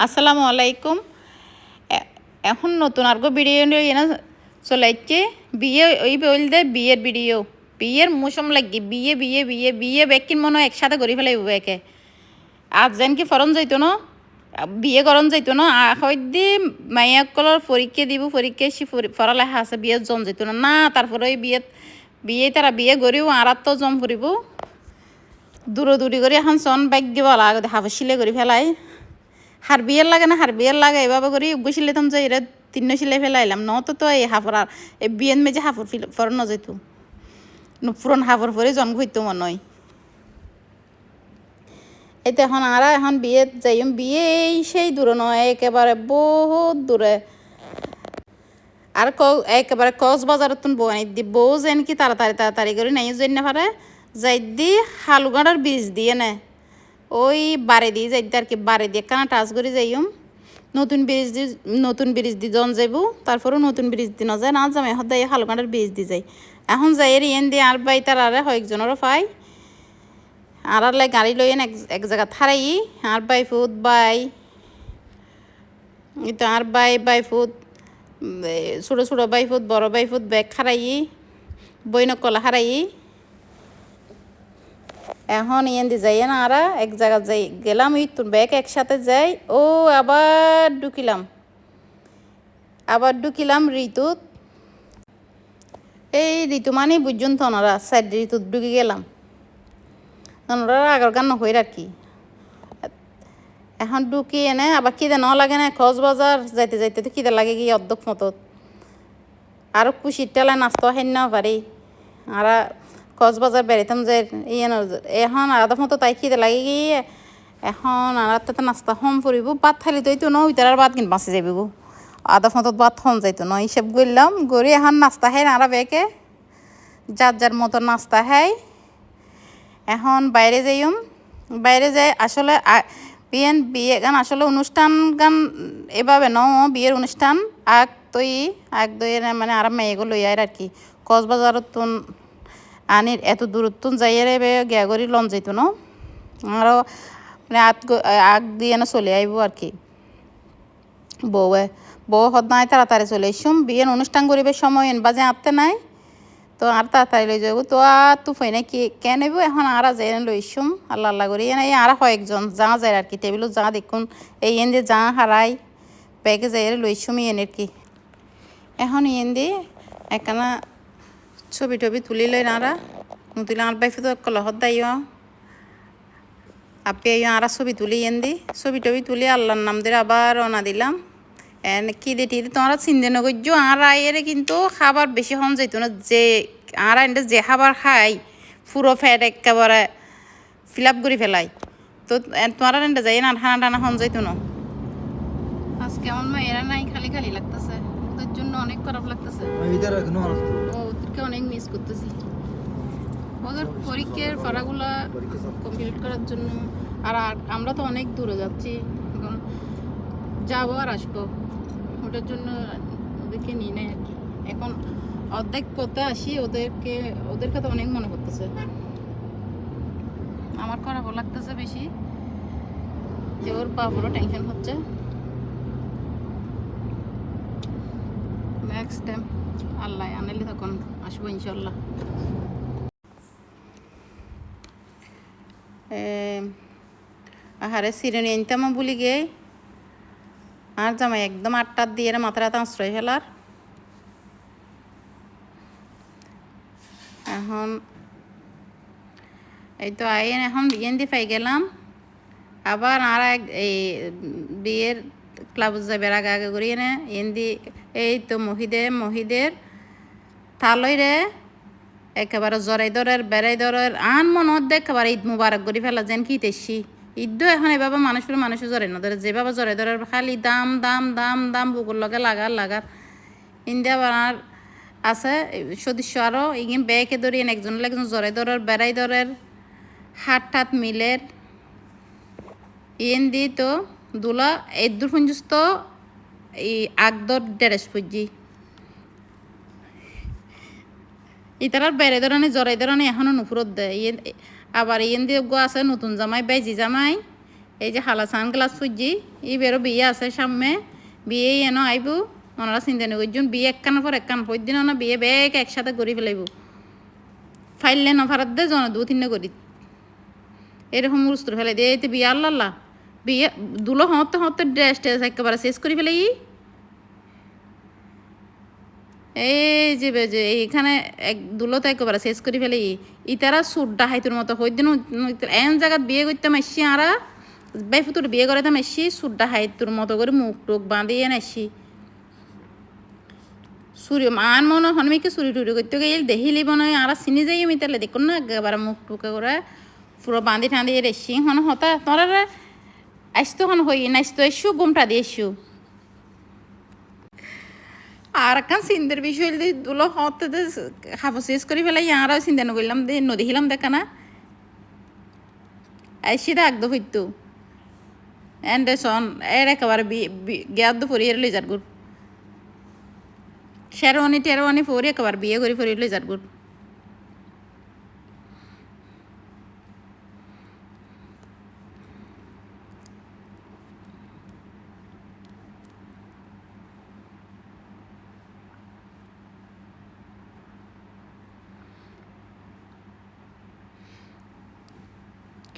আসসালামু আলাইকুম। এখন নতুন আর ভিডিও এনে চলে যাচ্ছে বিয়ে ওই বলতে বিয়ের ভিডিও। বিয়ের মৌসুম লাগি, বিয়ে বিয়ে বিয়ে বিয়ে বেকিন মনে একসাথে করে ফেলাই একে। আজ যেন কি ফরন যাইতো না? বিয়ে করন যাইতো না? হয়দি মাইয়াকলৰ পৰীক্ষা দিব, পৰীক্ষা সি পড়ালেখা আছে, বিয়েত জম যাইতো না? না তারপরে ওই বিয়েত, বিয়ে তারা বিয়ে করিও আর তো জম ফুরিব দূরে দূরি করে এখন চন বাইক দিব লাগে হাফ সিলে করে ফেলাই। হার বিয়ের লাগে না হার বিয়ের লাগে, এভাবে করে গুছিলে থাম যে এরা তিন্ন সিলে ফেলাইলাম। ন তো এই হাফর আর, এই বিয়েন মেজে হাফর ফর ন যেত পুরন হাফর পরে জন্ম হইতো মনে হয় এই তো এখন আর এখন বিয়ে যাইম বিয়ে সেই দূরে নয়, একেবারে বহুত দূরে। আর ক, একেবারে কক্সবাজার তুন বউ আনি দি, বউ যেন কি তাড়াতাড়ি তাড়াতাড়ি করে নাই, যেন না পারে, যাই দি হালুগাড়ার বীজ দিয়ে নে। ওই বারে দিয়ে যাই আর কি, বারে দিয়ে কানা টাচ করে যাইম নতুন ব্রিজ দি, নতুন ব্রিজ দি জন যাইব, তারপরেও নতুন ব্রিজ দি ন যায়, না যাম এখন দাই হালুগাড়ার বীজ দি যাই। এখন যাই এর ইয়েন দিয়ে আর বাই তার আরে কয়েকজনেরও পাই। আর আর গাড়ি লইয়েন এক এক জায়গা থারাই, আর বাই ফুট বাই itu আর বাই বাই ফুট ছোটো ছোটো বাই ফুট বড় বাই ফুট ব্যাগ খারাই বইন কলা হারাই এখন ইয়েন দি যাই না, আর এক জায়গা যাই গেলাম ওই তোর ব্যাগ একসাথে যাই, ও আবার ঢুকিলাম। আবার ঢুকিলাম ঋতুত। এই ঋতু মানে বুঝুন তো ওনারা সাইড ঋতুত ঢুকে গেলাম। ওনারা আগর গান হয়ে আর কি। এখন ঢুকি এনে আবার কিদে ন লাগে না, কক্সবাজার যাইতে যাইতে তো কিদে লাগে কি অর্ধক মতো আর কুশির টেলায় নাচতে হেন না পারি। আর কক্সবাজার বেড়াইতাম যে ইয়ে এখন আধা মতো তাই খিদে লাগে কি? এখন আর তাতে নাস্তা হম ফুরিব ভাত থালি তো ন ওইটার আর ভাত কিন্তু বাঁচি যাবি গো। আধা মতো ভাত হম যাইতো ন হিসেব করলাম গড়ি এখন নাস্তা খাই আর বেকে যার যার মতো নাস্তা খাই, এখন বাইরে যাইম। বাইরে যাই আসলে বিয়েন, বিয়ে গান আসলে অনুষ্ঠান গান এভাবে ন, বিয়ের অনুষ্ঠান, আগ তৈ আগ দই মানে আর মেয়েগুলো লই আর কি। কক্সবাজারত আনির এত দূরত্ব যাইয়ে গিয়া করি লন যাইতো, ন? আরও মানে আগ আগ দিয়ে না চলে আইব আর কি। বউয়ে, বউ নাই, তাড়াতাড়ি চলে এসুম বিয়ের অনুষ্ঠান করিবে সময় এন বাজে আঁততে নাই। তো আর তাড়াতাড়ি লই যাব তো আর তু ফই না কি কে নেব এখন আর যাই লই এসুম আল্লাহ আল্লাহ করি। এনে আর কয়েকজন যা যায় আর কি টেবিলত যা দেখুন। এই এন দিয়ে যা হারাই, ব্যাগে যাই লই এসুম এনের কি। এখন ইয়েন দিয়ে একখানা ছবি টবি তুলি লই নারা। তুলি আর বাইফে তো কলহত দাইও আপনি এই আর ছবি তুলি এন দি ছবি টবি তুলি আল্লাহর নাম দিয়ে আবার রওনা দিলাম। এন কি দিয়ে টিদি তোমরা চিন্তা নকর্য আর আয়ের কিন্তু খাবার বেশি হন যাইতো না। যে আর আইনটা যে খাবার খাই পুরো ফ্যাট একেবারে ফিল আপ করে ফেলাই। তো তোমার এনটা যাই না ঠানা টানা হন যাইতো না। আজকে আমার মায়েরা নাই খালি খালি লাগতেছে। ওদের জন্য অনেক খারাপ লাগতেছে। ওদেরকে অনেক মিস করতেছি। ওদের পরীক্ষার পড়াগুলা কমপ্লিট করার জন্য, আর আমরা তো অনেক দূরে যাচ্ছি, এখন যাব আর আসব। ওটার জন্য ওদেরকে নিয়ে নেয় আর কি। এখন অর্ধেক করতে আসি, ওদেরকে ওদেরকে তো অনেক মনে করতেছে আমার খারাপ লাগতেছে বেশি, যে ওর বাবুরও টেনশন হচ্ছে। নেক্সট টাইম আল্লাহ আনালি তখন আসব ইনশাল্লাহ। আহারে সিরেনি আনতাম বলি গে। আর জামাই একদম আটটার দিয়ে মাথার হাতে আশ্রয় ফেলার এখন এই তো আইন এখন বিয়েন দিয়ে পাই গেলাম। আবার আর এক এই বিয়ের ক্লাব যাবে আগে আগে করি এনে এন্দি এই তো মহিদের মহিদের তালই রে, একেবারে জরাই দরের বেড়াই দরের আন মনত একেবারে ঈদ মুবারক করি ফেলা যেন কি তেসি ঈদও এখন এভাবে মানুষের মানুষের জরাই নদরে যেভাবে জরাই দরের খালি দাম দাম দাম দাম, বুকুর লগে লাগার লাগার। ইন্ডিয়া বানার আছে, সদস্য আরও ইগিন বেকে ধরি একজন একজন জরাই দরের বেড়াই দরের হাত ঠাত মিলের। ইয়েন দি তো দুলা এদুর পর্যন্ত এই আগদর ড্রেস পুজি ইতারার বেড়ে ধরনে জরাই ধরনে এখনও নুপুরত দেয় ইয়ে আবার ইয়েন দিয়ে গো আছে নতুন জামাই, বেজি জামাই। এই যে হালা সানগ্লাস ফুজি ই বেরো বিয়ে আছে সামনে। বিয়ে এনো আইব ওনারা চিন্তা নেই ওইজন বিয়ে একখানের পর একখান পর দিন না বিয়ে বেগ একসাথে গড়ি ফেলাইব। ফাইললে নফারাত দে, জন দু তিনটে করি এরকম রুস্তুর ফেলে দিয়ে এই বিয়ে আল্লাহ আল্লাহ। বিয়ে, দুলো হতে হতে ড্রেস ট্রেস একেবারে শেষ করে ফেলে এই যে বে, যে এইখানে এক, দুলো তো একেবারে শেষ করে ফেলে ই। ইতারা সুরডা হাইতুর মতো হই দিন এন জায়গাত বিয়ে করতাম এসছি আরা বাইফুতুর বিয়ে করাতাম এসছি সুরডা হাইতুর মতো করে মুখ টুক বাঁধিয়ে এসছি সূর্য মান মনে হনমিকে চুরি টুরি করতে গেলে দেখিলি মনে হয় আর চিনি যাই আমি তাহলে দেখুন না, একেবারে মুখ টুকে করে পুরো বাঁধি ঠাঁধি রেসি হন হতা তোরা আসতো হন হই নাচতো এসু গুমটা দিয়ে এসু আর একখান চিন্তার বিষয় দুলো হতে হাফ শেষ করে ফেলাই আরও চিন্তা নকরলাম দে নদেখিলাম দেখা না আইসি রাখদো হইতো এন্ডেসন এর একেবারে গেয়ার দো ফরিয়ে লই যার গুড় শেরওয়ানি টেরওয়ানি ফরি একেবারে বিয়ে করে ফরি লই যার গুড়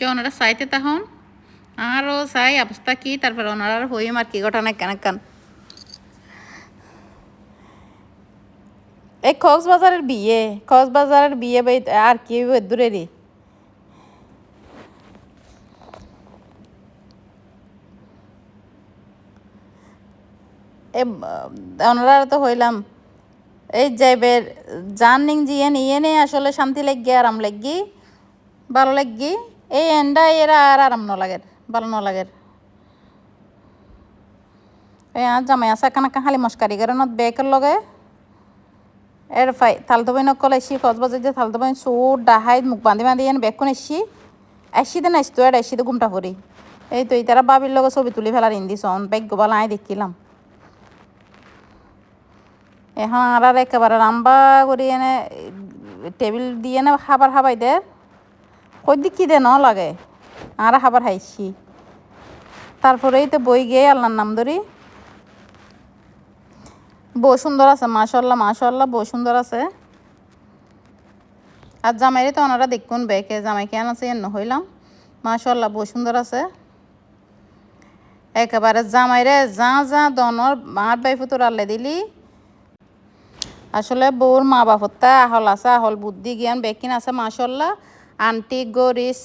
কে ওনারা চাইতে তখন আরও চাই অবস্থা কি, তারপর ওনারা হইম আর কি ঘটনা কেন কেন। এই কক্সবাজারের বিয়ে কক্সবাজারের বিয়ে বাই আর কি দূরেরই। এ ওনারা তো হইলাম। এই যাইবের জানিং জিয়ে নিয়ে নে আসলে শান্তি লাগি আরাম লাগি ভালো লাগি এই এন্ডা এরা আর আরাম নলাগের, ভালো নলাগের। এই আর জামাই আছে কানা খালি মস্কারি করে নত বেকের লগে। এর ফাই থালতো বই নকল এসি কসবাজার যে থালতো বই চোর, ডাহাই, মুখ বান্ধি বান্ধি এনে বেকুন এসি। এসি দেন আসতো আর এসি তো ঘুমটা পড়ি এই তো তারা বাবির লগে ছবি তুলি ফেলার ইন্দি সন ভাগ্য বলা আই দেখিলাম। এখন আর একেবারে রাম্বা করি এনে, টেবিল দিয়ে না খাবার খাবাই দে। কই দিক কি দে ন লাগে? আর খাবার খাইছি তারপরেই তো বই গিয়ে আল্লাহর নাম ধরি। বউ সুন্দর আছে মাশাল্লাহ মাশাল্লাহ বউ সুন্দর আছে। আর জামাইরে তো ওনারা দেখুন বেকে, জামাই কেন আছে এন্ন হইলাম। মাশাল্লাহ বউ সুন্দর আছে। একেবারে জামাইরে যা যা দনর, মার বাই ফুতুর আল্লে দিলি। আসলে বউর মা বাপত্তা আহল আছে, আহল বুদ্ধি, জ্ঞান, বেকিন আছে মাশাল্লাহ আন্টি গরিস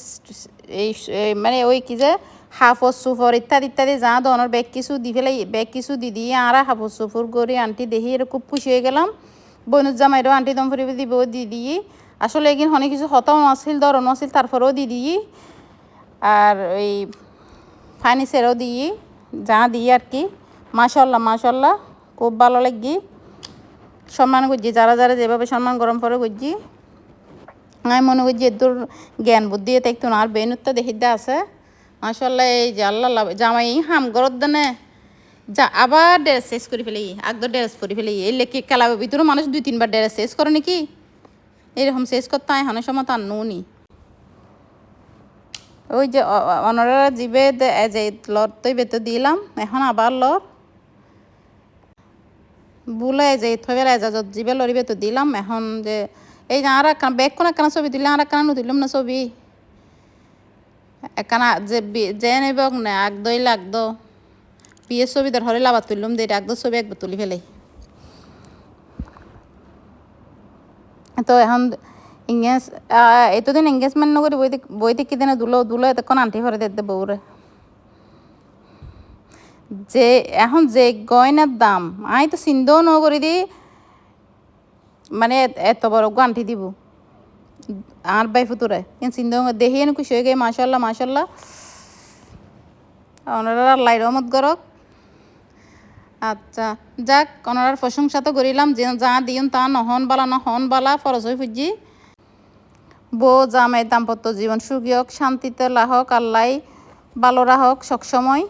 এই মানে ওই কি যে হাফর সুফর ইত্যাদি ইত্যাদি যা ধরনের ব্যাগ কিছু দি ফেলে ব্যাগ কিছু দি দিয়ে আর হাফর সুফর করি আন্টি দেখি এর খুব খুশি হয়ে গেলাম। বনুর জামাইরও আন্টি দম ফুরিবে দিব দি দিয়ে। আসলে এগিন অনেক কিছু হতাও নাছিল ধরন আছিল তারপরেও দি দিই আর ওই ফার্নিচারও দিই যা দিই আর কি। মাশাল্লাহ মাশাল্লাহ, খুব ভালো লাগি। সম্মান করছি, যারা যারা যেভাবে সম্মান গরম করে করছি। আমি মনে করছি এদুর জ্ঞান বুদ্ধি এতে একটু আর বেনুত্তা দেখিতে আছে। মাসাল্লাহ এই যে আল্লাহ জামাই, হাম গরত দেনে যা, আবার ড্রেস শেষ করে ফেলি। আগদর ড্রেস পরে ফেলি। এই লেখে খেলাবে ভিতরে মানুষ দুই, তিনবার ড্রেস শেষ করে নাকি? এরকম শেষ করতে হয় হানের সময় তার নুনি। ওই যে অনরা জিবে যে লর তৈ বেতো দিলাম, এখন আবার লর বুলে যে থবে এজাজত জিবে লরিবে তো দিলাম, এখন যে এই যে আর একখানা কোন একখানা ছবি তুললে আর একখানা তুললাম না ছবি একখানা যে যে নেব না আগ দই লাগদ বিয়ের ছবি ধর হলে আবার তুললাম দিয়ে আগ ছবি একবার তুলি ফেলে তো এখন ইংগেজ এতদিন এঙ্গেজমেন্ট নকরি বই বই দেখি দিনে দুলো দুলো এতক্ষণ আন্টি ভরে দিতে বউরে যে এখন যে গয়নার দাম আই তো চিন্তাও ন করে দি মানে এত বড় গান্টি দিব। আর বাই ফুতুরে কিন্তু চিন্তা দেখি এনে খুশি হয়ে গে মাসাল্লাহ মাসাল্লাহ ওনারা লাই রহমত গরক আচ্ছা যাক ওনার প্রশংসা তো করিলাম, যে যা দিন তা নহন বালা নহন বালা, ফরজ হয়ে ফুজি। বউ জামাই দাম্পত্য জীবন সুখী হোক, শান্তিতে লাহক, আল্লাহ ভালো রাহক সবসময়।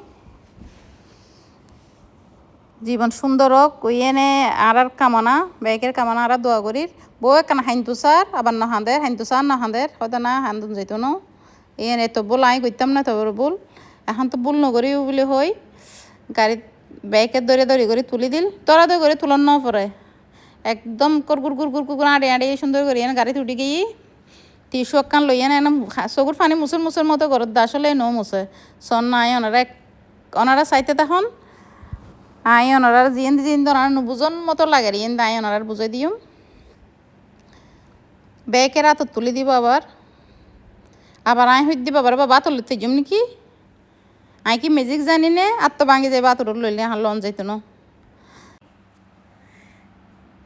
জীবন সুন্দর হোক এনে আর আর কামনা ব্যাগের কামনা আর দোয়া করির বউ একখানা হাইন্তু সার, আবার নহাঁদের হাইন্তু সার নহাঁদের হয়তো না হান্দুন যাইতো ন। এনে তো বল, আই করতাম না তোর বল। এখন তো ভুল নগরী বলে হই। গাড়িত ব্যাগের দরে দড়ি করে তুলি দিল, তোরা দরে করে তুলন ন পরে। একদম করগুর গুর গুর গুর আড়ে আড়ে সুন্দর করে, এনে গাড়িতে উঠে গিয়ে টিসু অক্কান লই এনে একদম চকুর পানি মুসুর মুসুর মতো ঘরত দা আসলে ন মুছে সন নাই ওনারা ওনারা চাইতে তখন আই ওনারা জিয়েন জিয়েন ওনারা নুবুজন মতো লাগে ইয়েন আই ওনারা বুঝাই দিও ব্যাগের হাতত তুলি দিব আবার। আবার আই হইত দিব আবার বাবা তুলি থেজম নাকি? আই কি মেজিক জানি নে আর তো ভাঙি যাই বাতুর লইলে হার লন যাইতো না।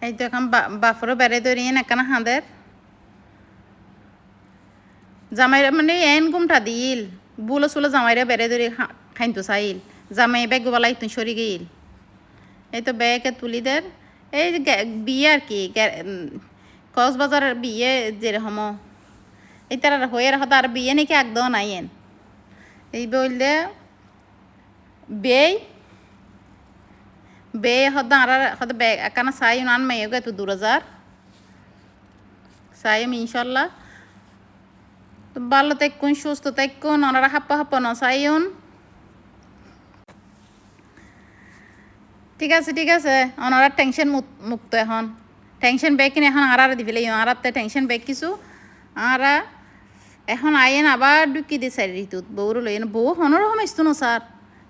এই তো এখন বাফরও বেড়ে ধরিয়ে একখানা হাঁদের? জামাইরা মানে এন গুমটা দিল। বুলো সুলো জামাইরা বেড়ে ধরে খাইতো চাইল। জামাই বেগ গোবালাই তুই সরি গেইল। এই তো ব্যাগে তুলি দের এই বিয়ে আর কি কক্সবাজারের বিয়ে যেরকম। এই তার হয়ে রাখো আর বিয়ে নাকি একদম নাইয়েন এই বললে, বেই বে হদ আর হদ বে সাই নান মেয়ে গে তো দু হাজার সাইম ইনশাল্লাহ। ভালো তেকুন সুস্থ তেকুন ওনারা হাপ্পা হাপ্পা ন সাইউন ঠিক আছে ঠিক আছে। ওনারা টেনশন মুক্ত এখন। টেনশন বেগ কিনে এখন আর দিবি আর টেনশন বেগ কিছু। আর এখন আইন আবার ঢুকি দি চারি ঋতুত বউর লই বউ হনর সমস্ত ন স্যার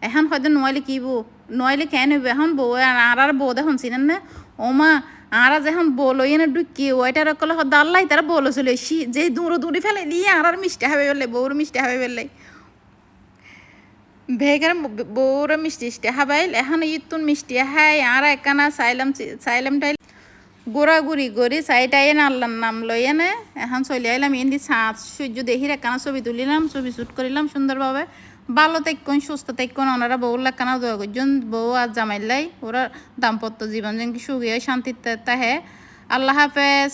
এখন হয়তো নোয়াইলে কি বউ? নোয়াইলে কেন হইব? এখন বউ আর আর বউ দেখুন চিনেন না ও মা আর যখন লই এনে ঢুকি ওইটার কলে হদ আল্লাহ তারা বউ লইছিল যে দূরে দূরে ফেলে দিয়ে আর মিষ্টি হবে বললে বউর মিষ্টি হবে বললে ভেগার বউর মিষ্টি মিষ্টি হাবাইল, এখন ইতুন মিষ্টি। হাই, আর একখানা চাইলাম চাইলাম টাইল। ঘোরাঘুরি করি চাইটাই আল্লাহর নাম লই এনে এখন চলে আইলাম এনে ছাঁচ সূর্য দেখির একখানা ছবি তুলিলাম, ছবি শ্যুট করিলাম সুন্দরভাবে। ভালো তেক্ষণ সুস্থ তেক্ষণ ওনারা বউর লাখানা দোয়া করছেন বউ আর জামাইলাই ওরা দাম্পত্য জীবন যেন সুখী শান্তিতে তাহে। আল্লাহ হাফেজ।